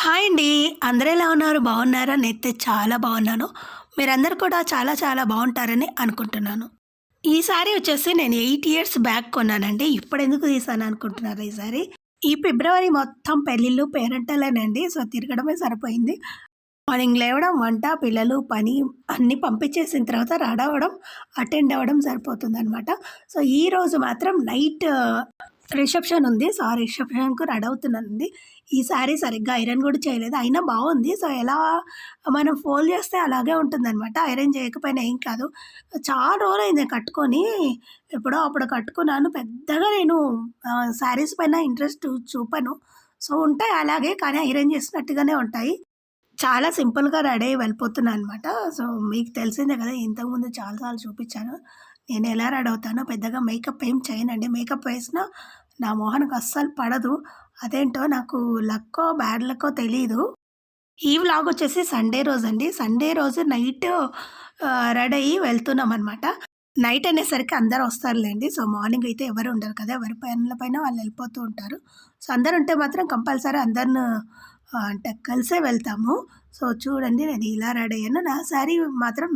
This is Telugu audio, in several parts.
హాయ్ అండి. అందరూ ఎలా ఉన్నారు? బాగున్నారా? నేనైతే చాలా బాగున్నాను. మీరందరూ కూడా చాలా చాలా బాగుంటారని అనుకుంటున్నాను. ఈసారి వచ్చేసి నేను ఎయిట్ ఇయర్స్ బ్యాక్ కొన్నానండి. ఇప్పుడు ఎందుకు తీసాను అనుకుంటున్నారు ఈసారి ఈ ఫిబ్రవరి మొత్తం పెళ్ళిళ్ళు పేరెంటలేనండి సో తిరగడమే సరిపోయింది. మార్నింగ్ లేవడం వంట పిల్లలు పని అన్నీ పంపించేసిన తర్వాత రెడీ అవ్వడం అటెండ్ అవ్వడం సరిపోతుంది అనమాట సో ఈరోజు మాత్రం నైట్ రిసెప్షన్ ఉంది. సో ఆ రిసెప్షన్కు రెడీ అవుతున్నానండి. ఈ శారీ సరిగ్గా ఐరన్ కూడా చేయలేదు. అయినా బాగుంది. సో ఎలా మనం ఫోల్డ్ చేస్తే అలాగే ఉంటుందన్నమాట. ఐరన్ చేయకపోయినా ఏం కాదు. చాలా రోజులు అయింది కట్టుకొని. ఎప్పుడో అప్పుడు కట్టుకున్నాను. పెద్దగా నేను శారీస్ పైన ఇంట్రెస్ట్ చూపను. సో ఉంటాయి అలాగే కానీ ఐరన్ చేసినట్టుగానే ఉంటాయి. చాలా సింపుల్గా రెడీ అయ్యి వెళ్ళిపోతున్నాను అనమాట సో మీకు తెలిసిందే కదా ఇంతకుముందు చాలాసార్లు చూపించాను. నేను ఎలా రెడీ అవుతానో పెద్దగా మేకప్ ఏం చేయనండి. మేకప్ వేసినా నా మోహన్కు అస్సలు పడదు. అదేంటో నాకు లక్కో బ్యాడ్ లక్కో తెలీదు. ఈ వ్లాగ్ వచ్చేసి సండే రోజు అండి సండే రోజు నైట్ రెడీ అయ్యి వెళ్తున్నాం అనమాట నైట్ అనేసరికి అందరు వస్తారులేండి. సో మార్నింగ్ అయితే ఎవరు ఉండరు కదా. ఎవరి పనుల పైన వాళ్ళు వెళ్ళిపోతూ ఉంటారు. సో అందరు ఉంటే మాత్రం కంపల్సరీ అందరిని అంటే కలిసే వెళ్తాము. సో చూడండి నేను ఇలా రెడీ అయ్యాను. నా శారీ మాత్రం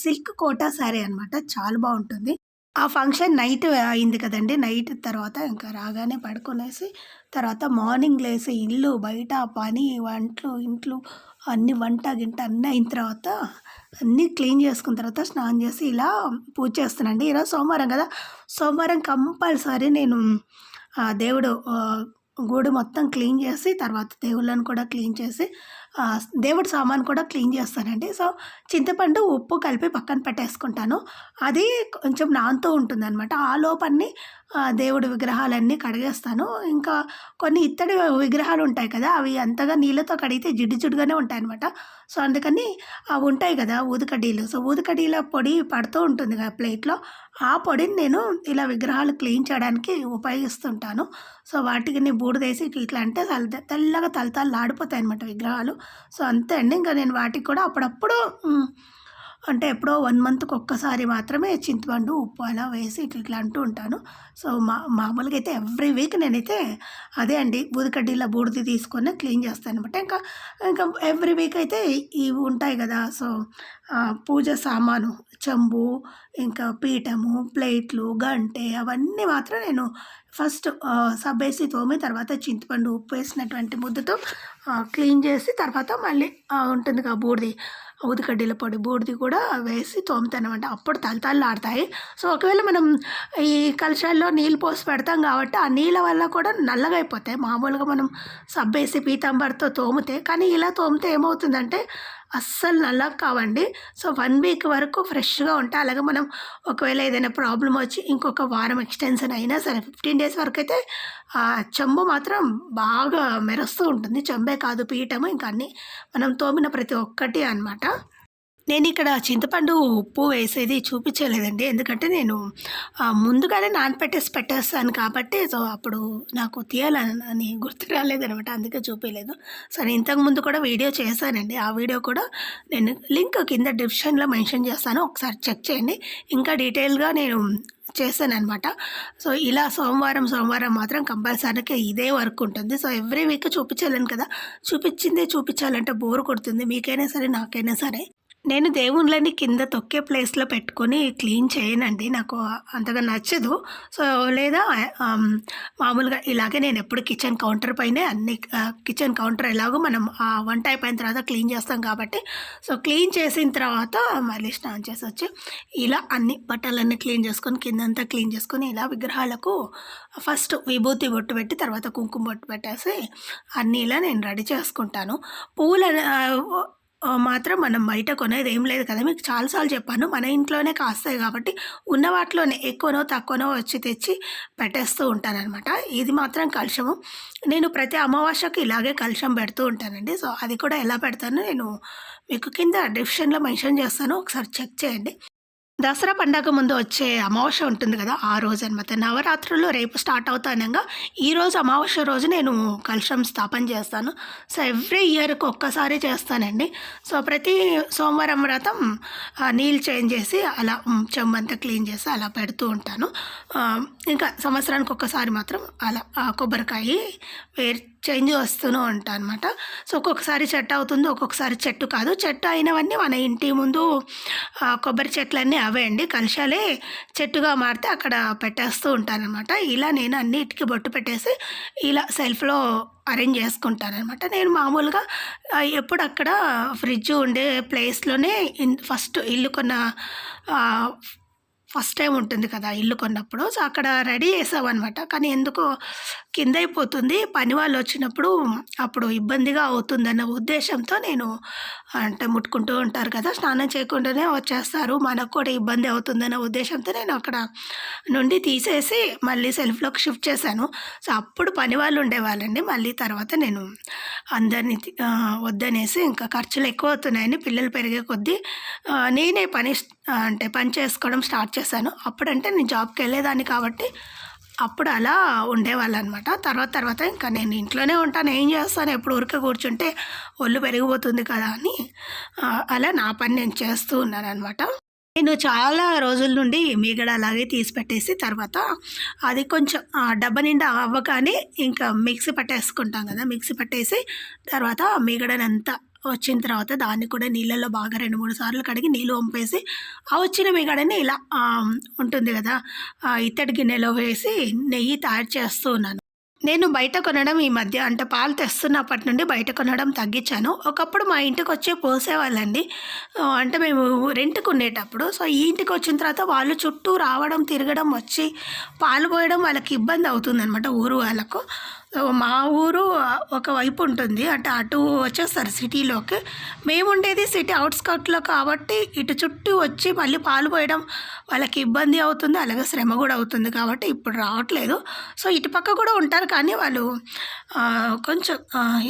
సిల్క్ కోటా శారీ అనమాట చాలా బాగుంటుంది. ఆ ఫంక్షన్ నైట్ అయింది కదండి. నైట్ తర్వాత ఇంకా రాగానే పడుకునేసి తర్వాత మార్నింగ్ లేసి ఇల్లు బయట పని వంటలు ఇంట్లో అన్ని వంట గింట అన్నీ అయిన తర్వాత అన్నీ క్లీన్ చేసుకున్న తర్వాత స్నానం చేసి ఇలా పూజ చేస్తానండి ఈరోజు సోమవారం కదా. సోమవారం కంపల్సరీ నేను దేవుడు గూడు మొత్తం క్లీన్ చేసి తర్వాత దేవుళ్ళను కూడా క్లీన్ చేసి దేవుడి సామాన్ కూడా క్లీన్ చేస్తానండి. సో చింతపండు ఉప్పు కలిపి పక్కన పెట్టేసుకుంటాను. అది కొంచెం నానుతూ ఉంటుందన్నమాట. ఆ లోపన్ని దేవుడి విగ్రహాలన్నీ కడిగేస్తాను. ఇంకా కొన్ని ఇత్తడి విగ్రహాలు ఉంటాయి కదా అవి అంతగా నీళ్ళతో కడిగితే జిడ్డు జిడ్డుగానే ఉంటాయి అనమాట సో అందుకని అవి ఉంటాయి కదా ఊదుకడ్డీలు. సో ఊదుకడ్డీల పొడి పడుతూ ఉంటుంది కదా ప్లేట్లో. ఆ పొడిని నేను ఇలా విగ్రహాలు క్లీన్ చేయడానికి ఉపయోగిస్తుంటాను. సో వాటికి బూడిదేసి ఇట్లా అంటే తెల్లగా తలతలు ఆడిపోతాయి అనమాట విగ్రహాలు. సో అంతే అండి. ఇంకా నేను వాటికి కూడా అప్పుడప్పుడు అంటే ఎప్పుడో వన్ మంత్కి ఒక్కసారి మాత్రమే చింతపండు ఉప్పు అలా వేసి ఇట్లా ఇట్లా అంటూ ఉంటాను. సో మా మామూలుగా అయితే ఎవ్రీ వీక్ నేనైతే అదే అండి. బూదికడ్డీలో బూడిది తీసుకొని క్లీన్ చేస్తాను అనమాట ఇంకా ఇంకా ఎవ్రీ వీక్ అయితే ఇవి ఉంటాయి కదా. సో పూజ సామాను చెంబు ఇంకా పీఠము ప్లేట్లు గంటె అవన్నీ మాత్రం నేను ఫస్ట్ సబ్బేసి తోమి తర్వాత చింతపండు ఉప్పు వేసినటువంటి ముద్దతో క్లీన్ చేసి తర్వాత మళ్ళీ ఉంటుంది కదా బూడిది. ఊదికడ్డీల పొడి బూడిది కూడా వేసి తోముతానమాట. అప్పుడు తలతళ్ళు ఆడతాయి సో ఒకవేళ మనం ఈ కలశాల్లో నీళ్ళు పోసి పెడతాం కాబట్టి ఆ నీళ్ళ వల్ల కూడా నల్లగా అయిపోతాయి. మామూలుగా మనం సబ్బేసి పీతాంబర్తో తోమితే. కానీ ఇలా తోమితే ఏమవుతుందంటే అస్సలు నల్లగా కావండి. సో వన్ వీక్ వరకు ఫ్రెష్గా ఉంటాయి అలాగే మనం ఒకవేళ ఏదైనా ప్రాబ్లం వచ్చి ఇంకొక వారం ఎక్స్టెన్షన్ అయినా సరే ఫిఫ్టీన్ డేస్ వరకు అయితే చెంబు మాత్రం బాగా మెరుస్తూ ఉంటుంది. చెంబే కాదు పీఠము ఇంకా అన్నీ మనం తోమిన ప్రతి ఒక్కటి అనమాట నేను ఇక్కడ చింతపండు ఉప్పు వేసేది చూపించలేదండి. ఎందుకంటే నేను ముందుగానే నానపెట్టేసి పెట్టేస్తాను కాబట్టి సో అప్పుడు నాకు తీయాలని గుర్తు రాలేదనమాట. అందుకే చూపించలేదు సరే ఇంతకుముందు కూడా వీడియో చేశానండి. ఆ వీడియో కూడా నేను లింక్ కింద డిస్క్రిప్షన్లో మెన్షన్ చేస్తాను. ఒకసారి చెక్ చేయండి. ఇంకా డీటెయిల్గా నేను చేశాను అనమాట సో ఇలా సోమవారం సోమవారం మాత్రం కంపల్సరీగా ఇదే వర్క్ ఉంటుంది. సో ఎవ్రీ వీక్ చూపించాలని కదా. చూపించిందే చూపించాలంటే బోర్ కొడుతుంది. మీకైనా సరే నాకైనా సరే. నేను దేవుళ్ళని కింద తొక్కే ప్లేస్లో పెట్టుకొని క్లీన్ చేయనండి. నాకు అంతగా నచ్చదు. సో లేదా మామూలుగా ఇలాగే నేను ఎప్పుడు కిచెన్ కౌంటర్ పైనే అన్ని కిచెన్ కౌంటర్ ఎలాగో మనం ఆ వంట అయిపోయిన తర్వాత క్లీన్ చేస్తాం కాబట్టి. సో క్లీన్ చేసిన తర్వాత మళ్ళీ స్నానం చేసి వచ్చి ఇలా అన్ని బట్టలన్నీ క్లీన్ చేసుకొని కిందంతా క్లీన్ చేసుకొని ఇలా విగ్రహాలకు ఫస్ట్ విభూతి బొట్టు పెట్టి తర్వాత కుంకుమ బొట్టు పెట్టేసి అన్నీ ఇలా నేను రెడీ చేసుకుంటాను. పూలు మాత్రం మనం బయట కొనేది ఏం లేదు కదా. మీకు చాలాసార్లు చెప్పాను మన ఇంట్లోనే కాస్తాయి కాబట్టి ఉన్న వాటిలోనే ఎక్కువనో తక్కువనో వచ్చి తెచ్చి పెట్టేస్తూ ఉంటానన్నమాట. ఇది మాత్రం కలుషము. నేను ప్రతి అమావాస్యకు ఇలాగే కలుషం పెడుతూ ఉంటానండి. సో అది కూడా ఎలా పెడతానో నేను మీకు కింద డిస్క్రిప్షన్లో మెన్షన్ చేస్తాను. ఒకసారి చెక్ చేయండి. దసరా పండగ ముందు వచ్చే అమావాస్య ఉంటుంది కదా ఆ రోజు అనమాట నవరాత్రులు రేపు స్టార్ట్ అవుతానంగా ఈరోజు అమావాస్య రోజు నేను కలుషం స్థాపన చేస్తాను. సో ఎవ్రీ ఇయర్కి ఒక్కసారి చేస్తానండి. సో ప్రతి సోమవారం వ్రతం నీళ్ళు చేంజ్ చేసి అలా చెమ్మంతా క్లీన్ చేసి అలా పెడుతూ ఉంటాను. ఇంకా సంవత్సరానికి ఒక్కసారి మాత్రం అలా కొబ్బరికాయ వేరు చేంజ్ వస్తూనే ఉంటా అనమాట సో ఒక్కొక్కసారి చెట్టు అవుతుంది ఒక్కొక్కసారి చెట్టు కాదు. చెట్టు అయినవన్నీ మన ఇంటి ముందు కొబ్బరి చెట్లన్నీ అవే అండి. కలశాలే చెట్టుగా మారితే అక్కడ పెట్టేస్తూ ఉంటానన్నమాట. ఇలా నేను అన్నిటికీ బొట్టు పెట్టేసి ఇలా సెల్ఫ్లో అరేంజ్ చేసుకుంటానన్నమాట. నేను మామూలుగా ఎప్పుడు అక్కడ ఫ్రిడ్జ్ ఉండే ప్లేస్లోనే ఇన్ ఫస్ట్ ఇల్లు కొన్న ఫస్ట్ టైం ఉంటుంది కదా ఇల్లు కొన్నప్పుడు. సో అక్కడ రెడీ చేసామన్నమాట కానీ ఎందుకో కింద అయిపోతుంది పని వాళ్ళు వచ్చినప్పుడు అప్పుడు ఇబ్బందిగా అవుతుందన్న ఉద్దేశంతో నేను అంటే ముట్టుకుంటూ ఉంటారు కదా స్నానం చేయకుండానే వచ్చేస్తారు. మనకు కూడా ఇబ్బంది అవుతుందన్న ఉద్దేశంతో నేను అక్కడ నుండి తీసేసి మళ్ళీ సెల్ఫ్లోకి షిఫ్ట్ చేశాను. సో అప్పుడు పని వాళ్ళు ఉండేవాళ్ళండి మళ్ళీ తర్వాత నేను అందరినీ వద్దనేసి ఇంకా ఖర్చులు ఎక్కువ అవుతున్నాయని పిల్లలు పెరిగే కొద్దీ నేనే పని అంటే పని చేసుకోవడం స్టార్ట్ చేశాను. అప్పుడంటే నేను జాబ్కి వెళ్ళేదాన్ని కాబట్టి అప్పుడు అలా ఉండేవాళ్ళు అనమాట తర్వాత తర్వాత ఇంకా నేను ఇంట్లోనే ఉంటాను. ఏం చేస్తాను? ఎప్పుడు ఊరికే కూర్చుంటే ఒళ్ళు పెరిగిపోతుంది కదా అని అలా నా పని నేను చేస్తూ ఉన్నాను అనమాట నేను చాలా రోజుల నుండి మీగడ అలాగే తీసి పెట్టేసి తర్వాత అది కొంచెం ఆ, డబ్బా నిండా అవ్వగానే ఇంకా మిక్సీ పట్టేసుకుంటాం కదా. మిక్సీ పట్టేసి తర్వాత మీగడనంతా వచ్చిన తర్వాత దాన్ని కూడా నీళ్ళలో బాగా రెండు మూడు సార్లు కడిగి నీళ్ళు వంపేసి ఆ వచ్చిన మిగడని ఇలా ఉంటుంది కదా ఇత్తడి గిన్నెలో వేసి నెయ్యి తయారు చేస్తూ ఉన్నాను. నేను బయట కొనడం ఈ మధ్య అంటే పాలు తెస్తున్నప్పటి నుండి బయట కొనడం తగ్గించాను. ఒకప్పుడు మా ఇంటికి వచ్చే పోసేవాళ్ళండి. అంటే మేము రెంట్కి ఉండేటప్పుడు సో ఈ ఇంటికి వచ్చిన తర్వాత వాళ్ళు చుట్టూ రావడం తిరగడం వచ్చి పాలు పోయడం వాళ్ళకి ఇబ్బంది అవుతుందన్నమాట ఊరు వాళ్ళకు. మా ఊరు ఒక వైపు ఉంటుంది. అంటే అటు వచ్చేస్తారు సిటీలోకి. మేము ఉండేది సిటీ అవుట్స్కట్లో కాబట్టి ఇటు చుట్టూ వచ్చి మళ్ళీ పాలు పోయడం వాళ్ళకి ఇబ్బంది అవుతుంది. అలాగే శ్రమ కూడా అవుతుంది కాబట్టి ఇప్పుడు రావట్లేదు. సో ఇటుపక్క కూడా ఉంటారు కానీ వాళ్ళు కొంచెం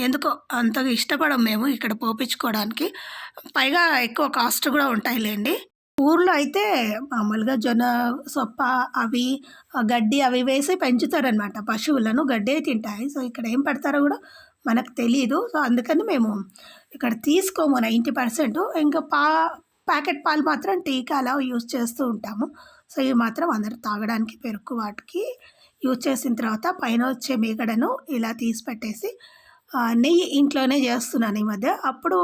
ఎందుకో అంతగా ఇష్టపడం మేము ఇక్కడ పోపించుకోవడానికి. పైగా ఎక్కువ కాస్ట్ కూడా ఉంటాయిలేండి. ఊర్లో అయితే మామూలుగా జొన్న సొప్ప అవి గడ్డి అవి వేసి పెంచుతారనమాట పశువులను గడ్డే తింటాయి. సో ఇక్కడ ఏం పెడతారో కూడా మనకు తెలియదు సో అందుకని మేము ఇక్కడ తీసుకోము నైంటీ పర్సెంట్. ఇంకా పా ప్యాకెట్ పాలు మాత్రం టీకా అలా యూజ్ చేస్తూ ఉంటాము. సో ఇవి మాత్రం అందరూ తాగడానికి పెరుగు వాటికి యూజ్ చేసిన తర్వాత పైన వచ్చే మీగడను ఇలా తీసి పెట్టేసి నెయ్యి ఇంట్లోనే చేస్తున్నాను ఈ మధ్య. అప్పుడు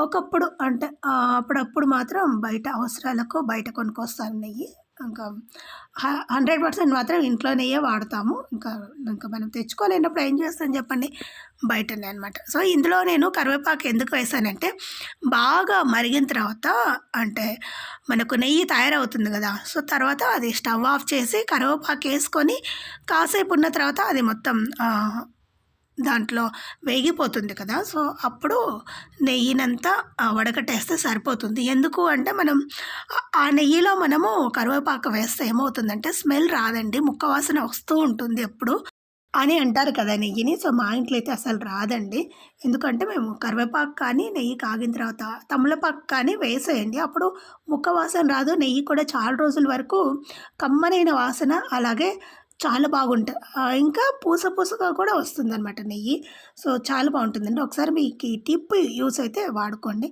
ఒకప్పుడు అంటే అప్పుడప్పుడు మాత్రం బయట అవసరాలకు బయట కొనుక్కొస్తాను నెయ్యి. ఇంకా హండ్రెడ్ పర్సెంట్ మాత్రం ఇంట్లో నెయ్యే వాడతాము. ఇంకా ఇంకా మనం తెచ్చుకోలేనప్పుడు ఏం చేస్తాం చెప్పండి? బయటనే అనమాట సో ఇందులో నేను కరివేపాకు ఎందుకు వేసానంటే బాగా మరిగిన తర్వాత అంటే మనకు నెయ్యి తయారవుతుంది కదా సో తర్వాత అది స్టవ్ ఆఫ్ చేసి కరివేపాకు వేసుకొని కాసేపు ఉన్న తర్వాత అది మొత్తం దాంట్లో వేగిపోతుంది కదా. సో అప్పుడు నెయ్యినంతా వడకట్టేస్తే సరిపోతుంది. ఎందుకు అంటే మనం ఆ నెయ్యిలో మనము కరివేపాకు వేస్తే ఏమవుతుందంటే స్మెల్ రాదండి. ముక్క వాసన వస్తూ ఉంటుంది ఎప్పుడు అని అంటారు కదా నెయ్యిని. సో మా ఇంట్లో అయితే అసలు రాదండి. ఎందుకంటే మేము కరివేపాకు కానీ నెయ్యి కాగిన తర్వాత తమలపాకు కానీ వేసేయండి. అప్పుడు ముక్క వాసన రాదు. నెయ్యి కూడా చాలా రోజుల వరకు కమ్మనైన వాసన అలాగే చాలా బాగుంటుంది ఇంకా పూస పూసగా కూడా వస్తుంది అనమాట నెయ్యి. సో చాలా బాగుంటుందండి. ఒకసారి మీకు ఈ టిప్ యూస్ అయితే వాడుకోండి.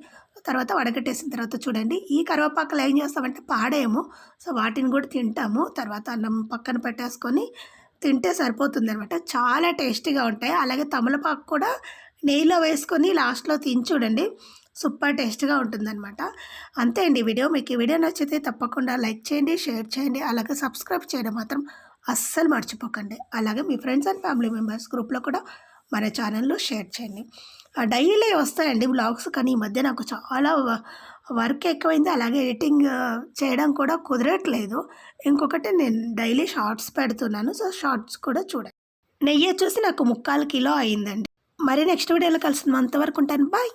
తర్వాత వడగట్టేసిన తర్వాత చూడండి. ఈ కరివేపాకులు ఏం చేస్తామంటే పాడేము సో వాటిని కూడా తింటాము. తర్వాత అన్నం పక్కన పెట్టేసుకొని తింటే సరిపోతుంది అనమాట చాలా టేస్టీగా ఉంటాయి. అలాగే తమలపాకు కూడా నెయ్యిలో వేసుకొని లాస్ట్లో తిని చూడండి. సూపర్ టేస్ట్గా ఉంటుందన్నమాట. అంతే అండి వీడియో. మీకు ఈ వీడియో నచ్చితే తప్పకుండా లైక్ చేయండి షేర్ చేయండి. అలాగే సబ్స్క్రైబ్ చేయడం మాత్రం అస్సలు మర్చిపోకండి. అలాగే మీ ఫ్రెండ్స్ అండ్ ఫ్యామిలీ మెంబర్స్ గ్రూప్లో కూడా మన ఛానల్లో షేర్ చేయండి. డైలీ వస్తాయండి బ్లాగ్స్ కానీ ఈ మధ్య నాకు చాలా వర్క్ ఎక్కువైంది. అలాగే ఎడిటింగ్ చేయడం కూడా కుదరట్లేదు. ఇంకొకటి నేను డైలీ షార్ట్స్ పెడుతున్నాను. సో షార్ట్స్ కూడా చూడండి. నెయ్యి వచ్చేసి నాకు ముక్కాలు కిలో అయిందండి. మరి నెక్స్ట్ వీడియోలో కలిసి అంతవరకు ఉంటాను. బాయ్.